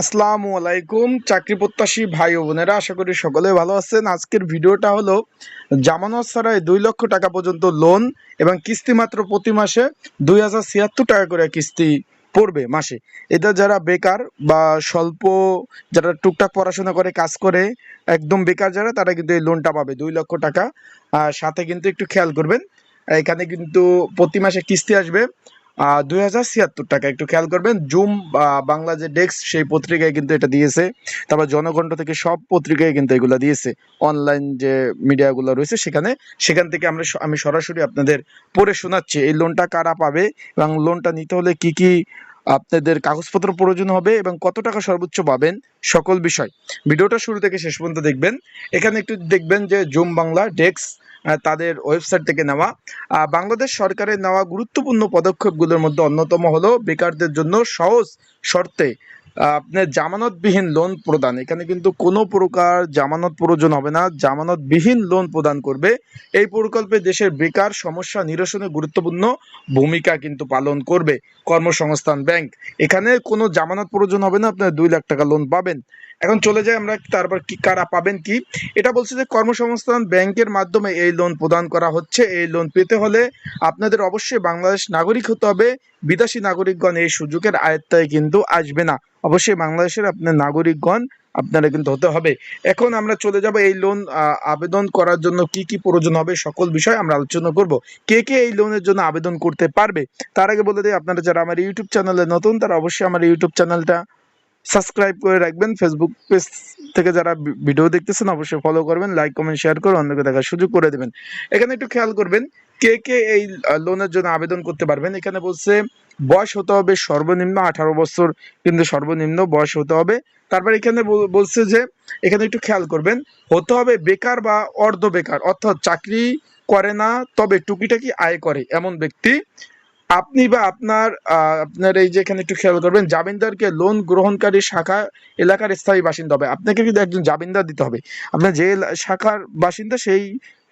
আসসালামু আলাইকুম, চাকরি প্রত্যাশী ভাই ও বোনেরা, আশা করি সকলে ভালো আছেন। আজকের ভিডিওটা হলো জামানত ছাড়াই দুই লক্ষ টাকা পর্যন্ত লোন এবং কিস্তি মাত্র প্রতি মাসে দুই হাজার ছিয়াত্তর টাকা করে কিস্তি পড়বে মাসে। এটা যারা বেকার বা স্বল্প, যারা টুকটাক পড়াশোনা করে, কাজ করে, একদম বেকার যারা, তারা কিন্তু এই লোনটা পাবে দুই লক্ষ টাকা। আর সাথে কিন্তু একটু খেয়াল করবেন, এখানে কিন্তু প্রতি মাসে কিস্তি আসবে দুই হাজার ছিয়াত্তর টাকা। একটু খেয়াল করবেন, জুম বাংলা যে ডেস্ক, সেই পত্রিকায় কিন্তু এটা দিয়েছে। তারপর জনকণ্ঠ থেকে সব পত্রিকায় কিন্তু এগুলো দিয়েছে। অনলাইন যে মিডিয়াগুলো রয়েছে সেখানে, সেখান থেকে আমরা আমি সরাসরি আপনাদের পড়ে শোনাচ্ছি, এই লোনটা কারা পাবে এবং লোনটা নিতে হলে কি কি আপনাদের কাগজপত্র প্রয়োজন হবে এবং কত টাকা সর্বোচ্চ পাবেন, সকল বিষয়। ভিডিওটা শুরু থেকে শেষ পর্যন্ত দেখবেন। এখানে একটু দেখবেন যে জুম বাংলা ডেস্ক তাদের ওয়েবসাইট থেকে নেওয়া। বাংলাদেশ সরকারের নেওয়া গুরুত্বপূর্ণ পদক্ষেপগুলোর মধ্যে অন্যতম হলো বেকারদের জন্য সহজ শর্তে আপনার জামানতবিহীন লোন প্রদান। এখানে কিন্তু কোনো প্রকার জামানত প্রয়োজন হবে না। জামানতবিহীন লোন প্রদান করবে। এই প্রকল্পে দেশের বেকার, সমস্যা নিরসনে গুরুত্বপূর্ণ ভূমিকা কিন্তু পালন করবে কর্মসংস্থান ব্যাংক। এখানে কোনো জামানত প্রয়োজন হবে না। আপনার দুই লাখ টাকা লোন পাবেন। এখন চলে যাই আমরা তারপর কি কারা পাবেন কি। এটা বলছে যে কর্মসংস্থান ব্যাংকের মাধ্যমে এই লোন প্রদান করা হচ্ছে। এই লোন পেতে হলে আপনাদের অবশ্যই বাংলাদেশ নাগরিক হতে হবে। বিদেশি নাগরিকগণ এই সুযোগের আয়ত্তায় কিন্তু আসবে না। অবশ্যই বাংলাদেশের আপনার নাগরিকগণ আপনারা কিন্তু হতে হবে। এখন আমরা চলে যাব এই লোন আবেদন করার জন্য কি কি প্রয়োজন হবে সকল বিষয় আমরা আলোচনা করব। কে কে এই লোনের জন্য আবেদন করতে পারবে? তার আগে বলে দিই, আপনারা যারা আমার ইউটিউব চ্যানেলে নতুন, তারা অবশ্যই আমার ইউটিউব চ্যানেলটা সাবস্ক্রাইব করে রাখবেন। ফেসবুক পেজ থেকে যারা ভিডিও দেখতেছেন, অবশ্যই ফলো করবেন লাইক কমেন্ট শেয়ার করে অন্যকে দেখার সুযোগ করে দেবেন। এখানে একটু খেয়াল করবেন, কে কে এই লোনের জন্য আবেদন করতে পারবেন? এখানে বলছে, বয়স হতে হবে সর্বনিম্ন আঠারো বছর, কিন্তু সর্বনিম্ন বয়স হতে হবে। তারপর এখানে বলছে যে, এখানে একটু খেয়াল করবেন, হতে হবে বেকার বা অর্ধ বেকার, অর্থাৎ চাকরি করে না, তবে টুকিটাকি আয় করে এমন ব্যক্তি। আপনি বা আপনার আপনার এই যে এখানে একটু খেয়াল করবেন, জামিনদারকে লোন গ্রহণকারী শাখা এলাকার স্থায়ী বাসিন্দা হবে। আপনাকে কিন্তু একজন জামিনদার দিতে হবে। আপনার যে শাখার বাসিন্দা, সেই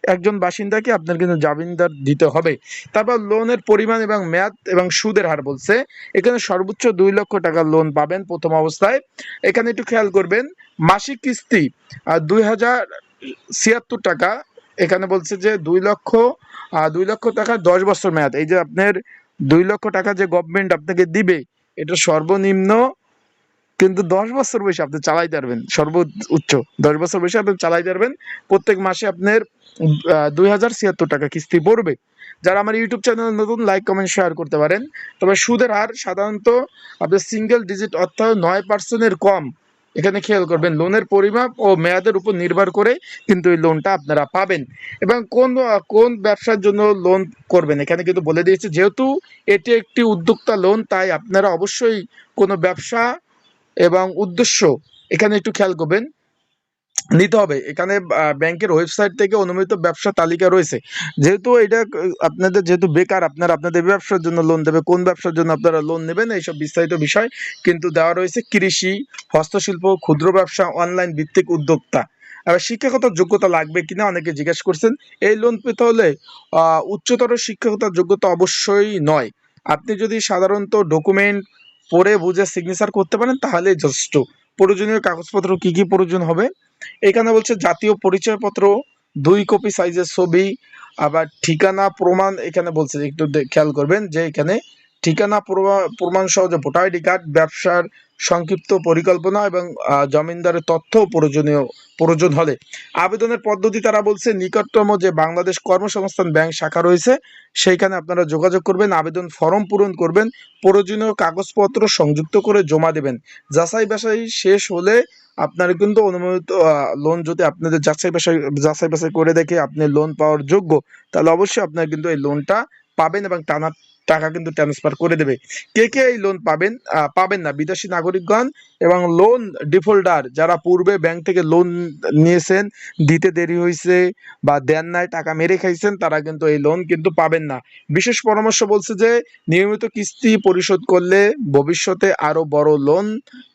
একজন বাসিন্দাকে আপনার কিন্তু জামিনদার দিতে হবে। তারপর লোনের পরিমাণ এবং মেয়াদ এবং সুদের হার বলছে। এখানে সর্বোচ্চ দুই লক্ষ টাকা লোন পাবেন প্রথম অবস্থায়। এখানে একটু খেয়াল করবেন, মাসিক কিস্তি দুই হাজার ছিয়াত্তর টাকা। এখানে বলছে যে দুই লক্ষ দুই লক্ষ টাকা দশ বছর মেয়াদ। এই যে আপনার দুই লক্ষ টাকা যে গভর্নমেন্ট আপনাকে দিবে, এটা সর্বনিম্ন কিন্তু দশ বছর বয়সে আপনি চালাইতে পারবেন, সর্বোচ্চ দশ বছর বয়সে আপনি চালাই পারবেন। প্রত্যেক মাসে আপনার দুই হাজার ছিয়াত্তর টাকা কিস্তি পড়বে। যারা আমার ইউটিউব চ্যানেল নতুন লাইক কমেন্ট শেয়ার করতে পারেন। তবে সুদের হার সাধারণত আপনার সিঙ্গেল ডিজিট অর্থাৎ নয় পার্সেন্টের কম। এখানে খেয়াল করবেন, লোনের পরিমাপ ও মেয়াদের উপর নির্ভর করে কিন্তু এই লোনটা আপনারা পাবেন। এবং কোন কোন ব্যবসার জন্য লোন করবেন? এখানে কিন্তু বলে দিয়েছে, যেহেতু এটি একটি উদ্যোক্তা লোন তাই আপনারা অবশ্যই কোনো ব্যবসা এবং উদ্দেশ্য এখানে একটু খেয়াল করবেন। নিতে হবে। এখানে ব্যাংকের ওয়েবসাইট থেকে অনুমোদিত ব্যবসা তালিকা রয়েছে। যেহেতু এটা আপনাদের যেহেতু বেকার, আপনারা আপনাদের ব্যবসার জন্য লোন দেবে। কোন ব্যবসার জন্য আপনারা লোন নেবেন, এইসব বিস্তারিত বিষয় কিন্তু দেওয়া রয়েছে। কৃষি, হস্তশিল্প, ক্ষুদ্র ব্যবসা অনলাইন ভিত্তিক উদ্যোক্তা। আবার শিক্ষাগত যোগ্যতা লাগবে কিনা অনেকে জিজ্ঞেস করছেন। এই লোন পেতে হলে উচ্চতর শিক্ষাগত যোগ্যতা অবশ্যই নয়। আপনি যদি সাধারণত ডকুমেন্ট পড়ে বুঝে সিগনেচার করতে পারেন তাহলে যথেষ্ট। প্রয়োজনীয় কাগজপত্র কি কি প্রয়োজন হবে? এখানে বলছে জাতীয় পরিচয়পত্র, দুই কপি সাইজের ছবি, আবার ঠিকানা, প্রমাণ, এখানে বলছে একটু খেয়াল করবেন যে এখানে ঠিকানা প্রমা- প্রমাণ সহ যে ভোটার আইডি কার্ড, ব্যবসার সংক্ষিপ্ত পরিকল্পনা এবং জমিনদারের তথ্য প্রয়োজনীয়, প্রয়োজন হলে। আবেদনের পদ্ধতি তারা বলছে, নিকটতম যে বাংলাদেশ কর্মসংস্থান ব্যাংক শাখা রয়েছে, সেইখানে আপনারা যোগাযোগ করবেন, আবেদন ফর্ম পূরণ করবেন, প্রয়োজনীয় কাগজপত্র সংযুক্ত করে জমা দেবেন। যাচাই বাছাই শেষ হলে আপনারা কিন্তু অনুমোদিত লোন যদি আপনাদের যাচাই বাছাই যাচাই বাছাই করে দেখে আপনি লোন পাওয়ার যোগ্য, তাহলে অবশ্যই আপনার কিন্তু এই লোনটা পাবেন এবং টানা টাকা কিন্তু ট্রান্সফার করে দেবে। কে কে এই লোন পাবেন? পাবেন না। বিদেশি নাগরিকগণ এবং লোন ডিফল্টার যারা পূর্বে ব্যাংক থেকে লোন নিয়েছেন, দিতে দেরি হয়েছে বা দেন নাই, টাকা মেরে খাইছেন, তারা কিন্তু এই লোন কিন্তু পাবেন না। বিশেষ পরামর্শ বলছে যে, নিয়মিত কিস্তি পরিশোধ করলে ভবিষ্যতে আরও বড় লোন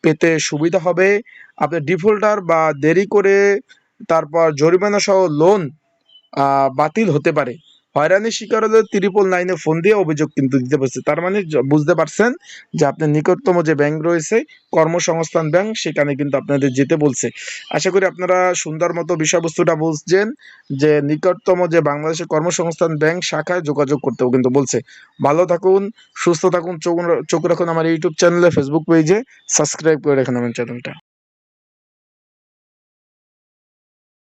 পেতে সুবিধা হবে। আপনি ডিফল্টার বা দেরি করে তারপর জরিমানা সহ লোন বাতিল হতে পারে। হয়রানির শিকার হলে ত্রিপল নাইনে ফোন দিয়ে অভিযোগ কিন্তু দিতে পারছে। তার মানে বুঝতে পারছেন যে আপনার নিকটতম যে ব্যাংক রয়েছে, কর্মসংস্থান ব্যাংক সেখানে কিন্তু আপনাদের যেতে বলছে। আশা করি আপনারা সুন্দর মতো বিষয়বস্তুটা বুঝছেন যে নিকটতম যে বাংলাদেশের কর্মসংস্থান ব্যাংক শাখায় যোগাযোগ করতেও কিন্তু বলছে। ভালো থাকুন, সুস্থ থাকুন, চোখ চোখ রাখুন আমার ইউটিউব চ্যানেলে ফেসবুক পেজে সাবস্ক্রাইব করে রাখুন আমার চ্যানেলটা